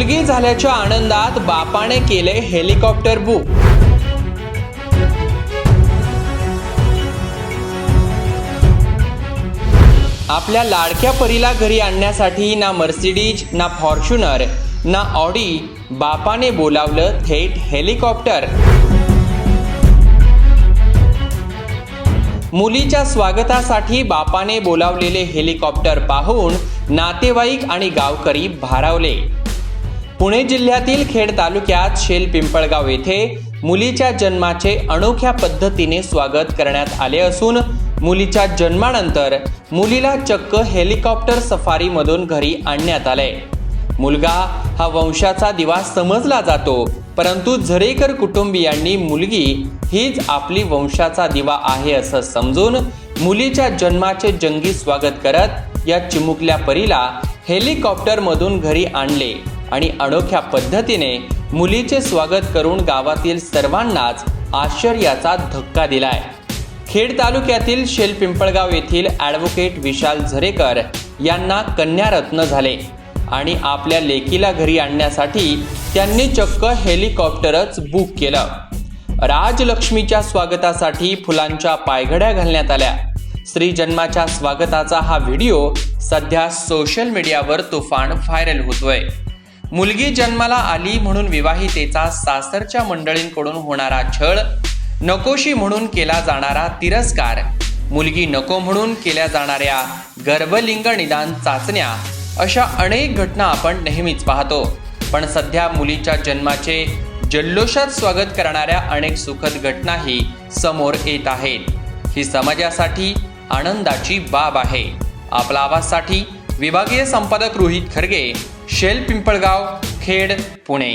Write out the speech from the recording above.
मुलगी झाल्याच्या आनंदात बापाने केले हेलिकॉप्टर बुक. आपल्या लाडक्या परीला घरी आणण्यासाठी ना मर्सिडीज ना फॉर्च्युनर ना ऑडी बापाने बोलावलं थेट हेलिकॉप्टर. मुलीच्या स्वागतासाठी बापाने बोलावलेले हेलिकॉप्टर पाहून नातेवाईक आणि गावकरी भारावले. पुणे जिल्ह्यातील खेड तालुक्यात शेल पिंपळगाव येथे मुलीच्या जन्माचे अनोख्या पद्धतीने स्वागत करण्यात आले असून मुलीच्या जन्मानंतर मुलीला चक्क हेलिकॉप्टर सफारीमधून घरी आणण्यात आले. मुलगा हा वंशाचा दिवा समजला जातो परंतु झरेकर कुटुंबियांनी मुलगी हीच आपली वंशाचा दिवा आहे असं समजून मुलीच्या जन्माचे जंगी स्वागत करत या चिमुकल्या परीला हेलिकॉप्टरमधून घरी आणले. आणि अनोख्या पद्धतीने मुलीचे स्वागत करून गावातील सर्वांनाच आश्चर्याचा धक्का दिलाय. खेड तालुक्यातील शेल पिंपळगाव येथील ॲडव्होकेट विशाल झरेकर यांना कन्यारत्न झाले आणि आपल्या लेकीला घरी आणण्यासाठी त्यांनी चक्क हेलिकॉप्टरच बुक केलं. राजलक्ष्मीच्या स्वागतासाठी फुलांच्या पायघड्या घालण्यात आल्या. श्री जन्माच्या स्वागताचा हा व्हिडिओ सध्या सोशल मीडियावर तुफान व्हायरल होतोय. मुलगी जन्माला आली म्हणून विवाहितेचा सासरच्या मंडळींकडून होणारा छळ नकोशी म्हणून केला जाणारा तिरस्कार मुलगी नको म्हणून केल्या जाणाऱ्या गर्भलिंग निदान चाचण्या अशा अनेक घटना आपण नेहमीच पाहतो. पण सध्या मुलीच्या जन्माचे जल्लोषात स्वागत करणाऱ्या अनेक सुखद घटनाही समोर येत आहेत. ही समाजासाठी आनंदाची बाब आहे. आपला आवाजसाठी विभागीय संपादक रोहित खरगे शेल पिंपळगाव खेड पुणे.